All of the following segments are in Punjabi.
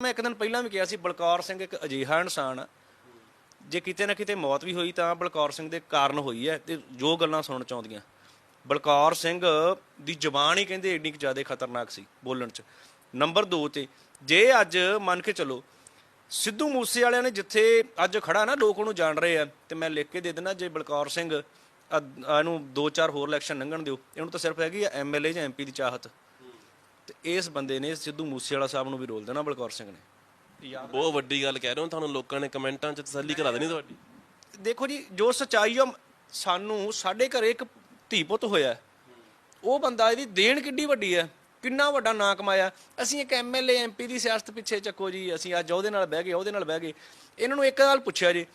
ਮੈਂ ਇੱਕ ਦਿਨ ਪਹਿਲਾਂ ਵੀ ਕਿਹਾ ਸੀ, ਬਲਕੌਰ ਸਿੰਘ ਇੱਕ ਅਜੀਹਾ ਇਨਸਾਨ ਆ। ਜੇ ਕਿਤੇ ਨਾ ਕਿਤੇ ਮੌਤ ਵੀ ਹੋਈ ਤਾਂ ਬਲਕੌਰ ਸਿੰਘ ਦੇ ਕਾਰਨ ਹੋਈ ਹੈ ਤੇ ਜੋ ਗੱਲਾਂ ਸੁਣਨ ਚਾਹੁੰਦੀਆਂ। ਬਲਕੌਰ ਸਿੰਘ ਦੀ ਜ਼ੁਬਾਨ ਹੀ ਕਹਿੰਦੇ ਇੰਨੀ ਕੁ ਜ਼ਿਆਦਾ ਖਤਰਨਾਕ ਸੀ ਬੋਲਣ 'ਚ। ਨੰਬਰ 2 ਤੇ, ਜੇ ਅੱਜ ਮੰਨ ਕੇ ਚੱਲੋ, ਸਿੱਧੂ ਮੂਸੇ ਵਾਲਿਆਂ ਨੇ ਜਿੱਥੇ ਅੱਜ ਖੜਾ ਨਾ, ਲੋਕ ਉਹਨੂੰ ਜਾਣ ਰਹੇ ਆ, ਤੇ ਮੈਂ ਲਿਖ ਕੇ ਦੇ ਦਿੰਦਾ, ਜੇ ਬਲਕੌਰ ਸਿੰਘ ਇਹਨੂੰ 2-4 ਹੋਰ ਇਲੈਕਸ਼ਨ ਲੰਘਣ ਦਿਓ, ਇਹਨੂੰ ਤਾਂ ਸਿਰਫ ਹੈਗੀ ਆ ਐਮਐਲਏ ਜਾਂ ਐਮਪੀ ਦੀ ਚਾਹਤ। ਤੇ ਇਸ ਬੰਦੇ ਨੇ ਸਿੱਧੂ ਮੂਸੇ ਵਾਲਾ ਸਾਹਿਬ ਨੂੰ ਵੀ ਰੋਲ ਦੇਣਾ ਬਲਕੌਰ ਸਿੰਘ ਨੇ। ਬਹੁਤ ਵੱਡੀ ਗੱਲ ਕਹਿ ਰਹੇ ਹੋ ਤੁਹਾਨੂੰ ਲੋਕਾਂ ਨੇ ਕਮੈਂਟਾਂ 'ਚ ਤਸੱਲੀ ਕਰਾ ਦੇਣੀ ਤੁਹਾਡੀ। ਦੇਖੋ ਜੀ ਜੋ ਸਚਾਈ ਆ ਸਾਨੂੰ ਸਾਡੇ ਘਰੇ ਇੱਕ ਧੀ ਪੁੱਤ ਹੋਇਆ। ਉਹ ਬੰਦਾ ਇਹਦੀ ਦੇਣ ਕਿੱਡੀ ਵੱਡੀ ਹੈ ਕਿੰਨਾ ਵੱਡਾ ਨਾਂ ਕਮਾਇਆ। ਅਸੀਂ ਇੱਕ ਐਮਐਲਏ ਐਮਪੀ ਦੀ ਸਿਆਸਤ ਪਿੱਛੇ ਚੱਕੋ ਜੀ ਅਸੀਂ ਅੱਜ ਉਹਦੇ ਨਾਲ ਬਹਿ ਗਏ ਉਹਦੇ ਨਾਲ ਬਹਿ ਗਏ। ਇਹਨਾਂ ਨੂੰ ਇੱਕ ਗੱਲ ਪੁੱਛਿਆ ਜੀ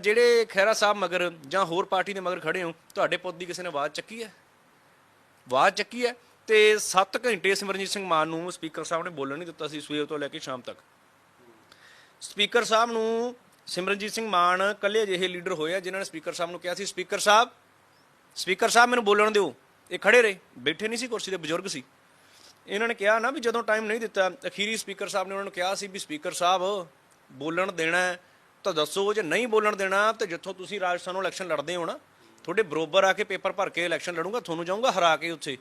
ਜਿਹੜੇ ਖੈਰਾ ਸਾਹਿਬ ਮਗਰ ਜਾਂ ਹੋਰ ਪਾਰਟੀ ਦੇ ਮਗਰ ਖੜੇ ਹੋ ਤੁਹਾਡੇ ਪੁੱਤ ਦੀ ਕਿਸੇ ਨੇ ਆਵਾਜ਼ ਚੱਕੀ ਹੈ? ਆਵਾਜ਼ ਚੱਕੀ ਹੈ? ਤੇ 7 ਘੰਟੇ ਸਿਮਰਨਜੀਤ ਸਿੰਘ ਮਾਨ ਨੂੰ ਸਪੀਕਰ ਸਾਹਿਬ ਨੇ ਬੋਲਣ ਨਹੀਂ ਦਿੱਤਾ ਸੀ ਸਵੇਰ ਤੋਂ ਲੈ ਕੇ ਸ਼ਾਮ ਤੱਕ। ਸਪੀਕਰ ਸਾਹਿਬ ਨੂੰ ਸਿਮਰਨਜੀਤ ਸਿੰਘ ਮਾਨ ਕੱਲੇ ਅਜਿਹੇ ਲੀਡਰ ਹੋਏ ਆ ਜਿਨ੍ਹਾਂ ਨੇ ਸਪੀਕਰ ਸਾਹਿਬ ਨੂੰ ਕਿਹਾ ਸੀ, ਸਪੀਕਰ ਸਾਹਿਬ ਸਪੀਕਰ ਸਾਹਿਬ ਮੈਨੂੰ ਬੋਲਣ ਦਿਓ। ਇਹ ਖੜੇ ਰਹੇ, ਬੈਠੇ ਨਹੀਂ ਸੀ ਕੁਰਸੀ ਤੇ, ਬਜ਼ੁਰਗ ਸੀ। ਇਹਨਾਂ ਨੇ ਕਿਹਾ ਨਾ ਵੀ ਜਦੋਂ ਟਾਈਮ ਨਹੀਂ ਦਿੱਤਾ, ਅਖੀਰੀ ਸਪੀਕਰ ਸਾਹਿਬ ਨੇ ਉਹਨਾਂ ਨੂੰ ਕਿਹਾ ਸੀ ਵੀ ਸਪੀਕਰ ਸਾਹਿਬ, ਬੋਲਣ ਦੇਣਾ ਤਾਂ ਦੱਸੋ ਜੇ ਨਹੀਂ ਬੋਲਣ ਦੇਣਾ, ਤੇ ਜਿੱਥੋਂ ਤੁਸੀਂ ਰਾਜਸਥਾਨ ਨੂੰ ਇਲੈਕਸ਼ਨ ਲੜਦੇ ਹੋ ਨਾ, ਤੁਹਾਡੇ ਬਰੋਬਰ ਆ ਕੇ ਪੇਪਰ ਭਰ ਕੇ ਇਲੈਕਸ਼ਨ ਲੜੂੰਗਾ, ਤੁਹਾਨੂੰ ਜਾਊਂਗਾ ਹਰਾ ਕੇ ਉੱਥੇ।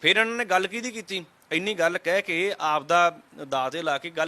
ਫਿਰ ਇਹਨਾਂ ਨੇ ਗੱਲ ਕਿਹਦੀ ਕੀਤੀ? ਇੰਨੀ ਗੱਲ ਕਹਿ ਕੇ ਆਪਦਾ ਦਾਅ ਤੇ ਲਾ ਕੇ ਗੱਲ